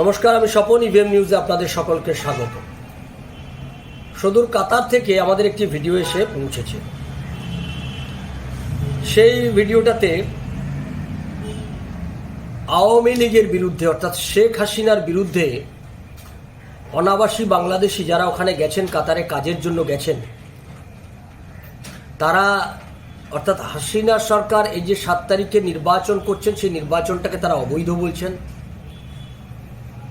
নমস্কার, আমি স্বপন ইভিএম নিউজে আপনাদের সকলকে স্বাগত। সদূর কাতার থেকে আমাদের একটি ভিডিও এসে পৌঁছেছে। সেই ভিডিওটাতে আওয়ামী লীগের বিরুদ্ধে, অর্থাৎ শেখ হাসিনার বিরুদ্ধে অনাবাসী বাংলাদেশি যারা ওখানে গেছেন, কাতারে কাজের জন্য গেছেন, তারা, অর্থাৎ হাসিনা সরকার এই যে সাত তারিখে নির্বাচন করছেন, সেই নির্বাচনটাকে তারা অবৈধ বলছেন।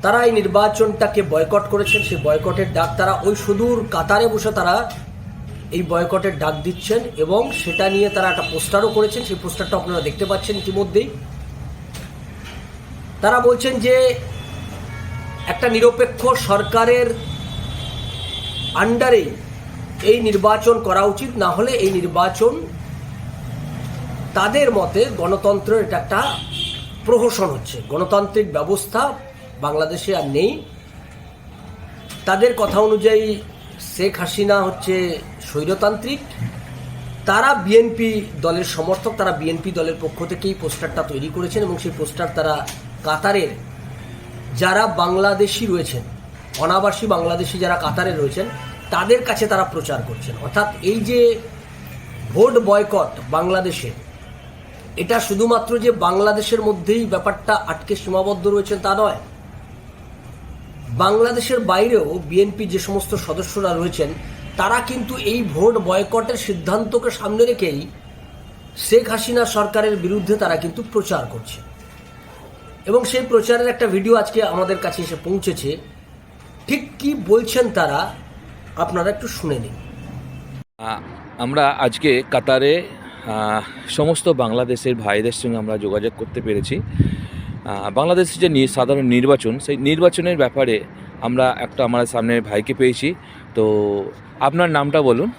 তারা এই নির্বাচনটাকে বয়কট করেছেন, সেই বয়কটের ডাক তারা ওই সুদূর কাতারে বসে তারা এই বয়কটের ডাক দিচ্ছেন এবং সেটা নিয়ে তারা একটা পোস্টারও করেছেন। সেই পোস্টারটা আপনারা দেখতে পাচ্ছেন ইতিমধ্যেই। তারা বলছেন যে একটা নিরপেক্ষ সরকারের আন্ডারে এই নির্বাচন করা উচিত, না হলে এই নির্বাচন তাদের মতে গণতন্ত্রের এটা একটা প্রহসন হচ্ছে। গণতান্ত্রিক ব্যবস্থা বাংলাদেশে আর নেই। তাদের কথা অনুযায়ী শেখ হাসিনা হচ্ছে স্বৈরতান্ত্রিক। তারা বিএনপি দলের সমর্থক, তারা বিএনপি দলের পক্ষ থেকেই পোস্টারটা তৈরি করেছেন এবং সেই পোস্টার তারা কাতারের যারা বাংলাদেশি রয়েছেন, অনাবাসী বাংলাদেশি যারা কাতারে রয়েছেন, তাদের কাছে তারা প্রচার করছেন। অর্থাৎ এই যে ভোট বয়কট বাংলাদেশে, এটা শুধুমাত্র যে বাংলাদেশের মধ্যেই ব্যাপারটা আটকে সীমাবদ্ধ রয়েছেন তা নয় বাংলাদেশের বাইরেও বিএনপি যে সমস্ত সদস্যরা রয়েছেন, তারা কিন্তু এই ভোট বয়কটের সিদ্ধান্তকে সামনে রেখেই শেখ হাসিনা সরকারের বিরুদ্ধে তারা কিন্তু প্রচার করছে। এবং সেই প্রচারের একটা ভিডিও আজকে আমাদের কাছে এসে পৌঁছেছে। ঠিক কি বলছেন তারা, আপনারা একটু শুনে নিন। আমরা আজকে কাতারে সমস্ত বাংলাদেশের ভাইদের সঙ্গে আমরা যোগাযোগ করতে পেরেছি। বাংলাদেশের যে সাধারণ নির্বাচন, সেই নির্বাচনের ব্যাপারে আমরা একটা আমার সামনে ভাইকে পেয়েছি। তো আপনার নামটা বলুন।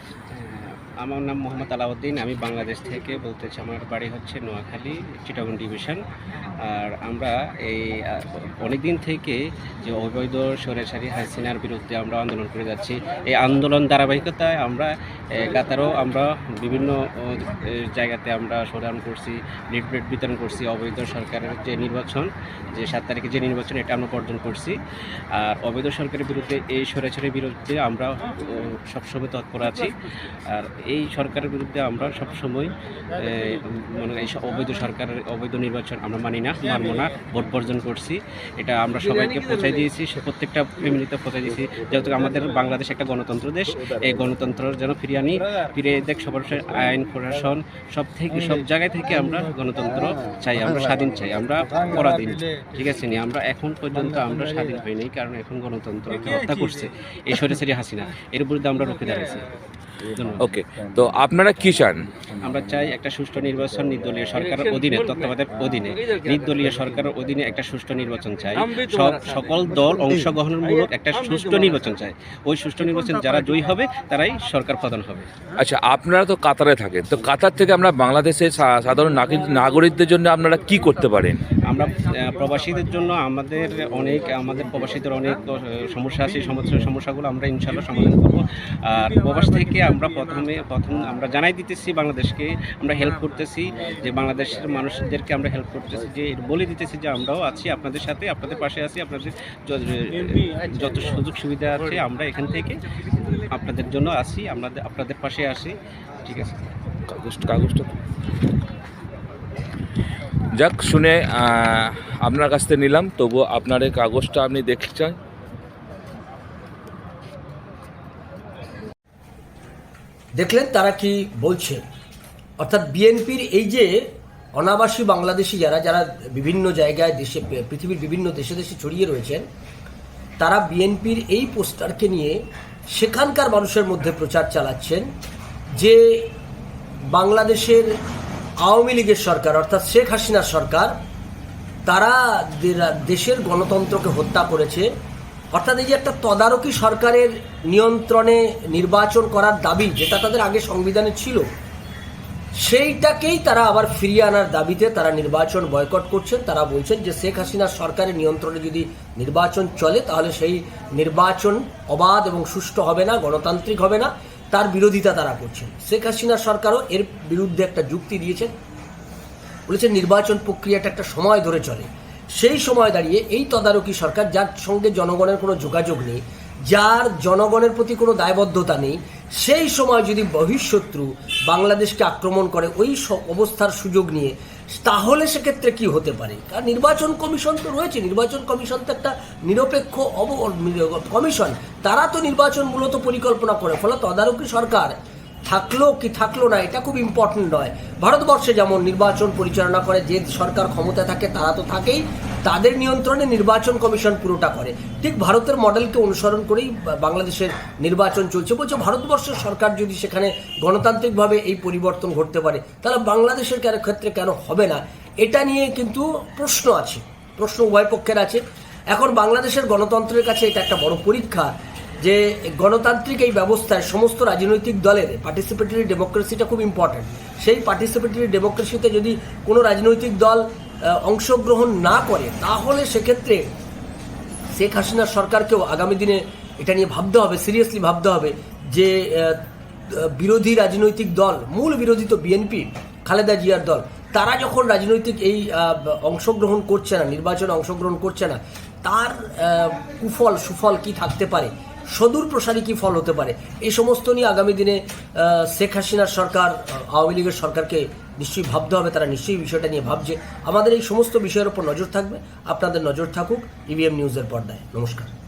আমার নাম মোহাম্মদ আলাউদ্দিন, আমি বাংলাদেশ থেকে বলতেছি আমার বাড়ি হচ্ছে নোয়াখালী চিটাগন ডিভিশন। আর আমরা এই অনেক দিন থেকে যে অবৈধ সরেসারি হাসিনার বিরুদ্ধে আমরা আন্দোলন করে যাচ্ছি, এই আন্দোলন ধারাবাহিকতায় আমরা কাতারও আমরা বিভিন্ন জায়গাতে আমরা শোডাউন করছি লিডব্রেড বিতরণ করছি, অবৈধ সরকারের যে নির্বাচন, যে সাত তারিখে যে নির্বাচন, এটা আমরা বর্জন করছি। আর অবৈধ সরকারের বিরুদ্ধে এই সরেসারির বিরুদ্ধে আমরা সবসময় তৎপর আছি। আর এই সরকারের বিরুদ্ধে আমরা সবসময় মনে এই অবৈধ সরকারের, অবৈধ নির্বাচন আমরা মানি না, মানব না, ভোট বর্জন করছি। এটা আমরা সবাইকে পৌঁছাই দিয়েছি প্রত্যেকটা ফ্যামিলিতে পৌঁছাই দিয়েছি। যেহেতু আমাদের বাংলাদেশ একটা গণতন্ত্র দেশ, এই গণতন্ত্র যেন ফিরিয়ে আনি ফিরে দেখ, সবার আইন, প্রশাসন, সব থেকে, সব জায়গায় থেকে আমরা গণতন্ত্র চাই, আমরা স্বাধীন চাই, আমরা পরাধীন ঠিক আছে নি? আমরা এখন পর্যন্ত আমরা স্বাধীন হইনি কারণ এখন গণতন্ত্রকে হত্যা করছে, এই সরেসারি হাসিনা, এর বিরুদ্ধে আমরা রুখে দাঁড়িয়েছি ওকে তো আপনারা কি চান? আমরা চাই একটা সুষ্ঠু নির্বাচন নির্দলীয় সরকারের অধীনে তত্ত্বাবধায়ক অধীনে। নির্দলীয় সরকারের অধীনে একটা সুষ্ঠু নির্বাচন চাই। সব সকল দল অংশগ্রহণমূলক একটা সুষ্ঠু নির্বাচন চাই। ওই সুষ্ঠু নির্বাচন যারা জয়ী হবে তারাই সরকার প্রধান হবে। আচ্ছা আপনারা তো কাতারে থাকেন। তো কাতার থেকে আমরা বাংলাদেশের সাধারণ নাগরিক- নাগরিকদের জন্য আপনারা কি করতে পারেন? আমরা প্রবাসীদের জন্য আমাদের অনেক আমাদের প্রবাসীদের অনেক সমস্যা আছে। সমস্যা সমস্যাগুলো আমরা ইনশাল্লাহ সমাধান করব। আর প্রবাস থেকে আমরা প্রথমে, প্রথম আমরা জানাই দিতেছি বাংলাদেশকে, আমরা হেল্প করতেছি, যে বাংলাদেশের মানুষদেরকে আমরা হেল্প করতেছি, যে বলে দিতেছি যে আমরাও আছি আপনাদের সাথে, আপনাদের পাশে আছি, আপনাদের যত সুযোগ সুবিধা আছে আমরা এখান থেকে আপনাদের জন্য আছি, আমাদের, আপনাদের পাশে আসি ঠিক আছে? কাগজ, কাগজটা যাক, শুনে আপনার কাছ থেকে নিলাম তবু আপনার এই কাগজটা আপনি দেখতে চান। দেখলেন তারা কি বলছে অর্থাৎ বিএনপির এই যে অনাবাসী বাংলাদেশি যারা যারা বিভিন্ন জায়গায় দেশে, পৃথিবীর বিভিন্ন দেশে দেশে ছড়িয়ে রয়েছেন, তারা বিএনপির এই পোস্টারকে নিয়ে সেখানকার মানুষের মধ্যে প্রচার চালাচ্ছেন যে বাংলাদেশের আওয়ামী লীগের সরকার, অর্থাৎ শেখ হাসিনার সরকার, তারা দেশের গণতন্ত্রকে হত্যা করেছে অর্থাৎ এই যে একটা তদারকি সরকারের নিয়ন্ত্রণে নির্বাচন করার দাবি যেটা তাদের আগে সংবিধানে ছিল, সেইটাকেই তারা আবার ফিরিয়ে আনার দাবিতে তারা নির্বাচন বয়কট করছেন। তারা বলছেন যে শেখ হাসিনার সরকারের নিয়ন্ত্রণে যদি নির্বাচন চলে, তাহলে সেই নির্বাচন অবাধ এবং সুষ্ঠু হবে না, গণতান্ত্রিক হবে না, তার বিরোধিতা তারা করছেন। শেখ হাসিনার সরকারও এর বিরুদ্ধে একটা যুক্তি দিয়েছেন। বলেছেন নির্বাচন প্রক্রিয়াটা একটা সময় ধরে চলে। সেই সময় দাঁড়িয়ে এই তদারকি সরকার, যার সঙ্গে জনগণের কোনো যোগাযোগ নেই, যার জনগণের প্রতি কোনো দায়বদ্ধতা নেই, সেই সময় যদি বহিঃশত্রু বাংলাদেশকে আক্রমণ করে ওই অবস্থার সুযোগ নিয়ে, তাহলে সেক্ষেত্রে কি হতে পারে? কারণ নির্বাচন কমিশন তো রয়েছে, নির্বাচন কমিশন তো একটা নিরপেক্ষ অব কমিশন, তারা তো নির্বাচন মূলত পরিকল্পনা করে, ফলে তদারকি সরকার থাকল কি থাকল না, এটা খুব ইম্পর্টেন্ট নয়। ভারতবর্ষে যেমন নির্বাচন পরিচালনা করে, যে সরকার ক্ষমতায় থাকে তারা তো থাকেই, তাদের নিয়ন্ত্রণে নির্বাচন কমিশন পুরোটা করে। ঠিক ভারতের মডেলকে অনুসরণ করেই বাংলাদেশের নির্বাচন চলছে। বলছে ভারতবর্ষের সরকার যদি সেখানে গণতান্ত্রিকভাবে এই পরিবর্তন ঘটতে পারে, তাহলে বাংলাদেশের ক্ষেত্রে কেন হবে না? এটা নিয়ে কিন্তু প্রশ্ন আছে, প্রশ্ন উভয় পক্ষের আছে। এখন বাংলাদেশের গণতন্ত্রের কাছে এটা একটা বড় পরীক্ষা। যে গণতান্ত্রিক এই ব্যবস্থায় সমস্ত রাজনৈতিক দলের পার্টিসিপেটরি ডেমোক্রেসিটা খুব ইম্পর্ট্যান্ট সেই পার্টিসিপেটরি ডেমোক্রেসিতে যদি কোনো রাজনৈতিক দল অংশগ্রহণ না করে, তাহলে সেক্ষেত্রে শেখ হাসিনার সরকারকেও আগামী দিনে এটা নিয়ে ভাবতে হবে সিরিয়াসলি ভাবতে হবে যে বিরোধী রাজনৈতিক দল, মূল বিরোধী তো বিএনপি খালেদা জিয়ার দল, তারা যখন রাজনৈতিক এই অংশগ্রহণ করছে না, নির্বাচনে অংশগ্রহণ করছে না, তার কুফল, সুফল কি থাকতে পারে? সদূর প্রসারী কি ফল হতে পারে? এই সমস্ত নিয়ে আগামী দিনে শেখ হাসিনার সরকার আওয়ামী লীগের সরকারকে নিশ্চয়ই ভাবতে হবে, তারা নিশ্চয়ই বিষয়টা নিয়ে ভাবছে। আমাদের এই সমস্ত বিষয়ের ওপর নজর থাকবে। আপনাদের নজর থাকুক ইভিএম নিউজের পর্দায়। নমস্কার।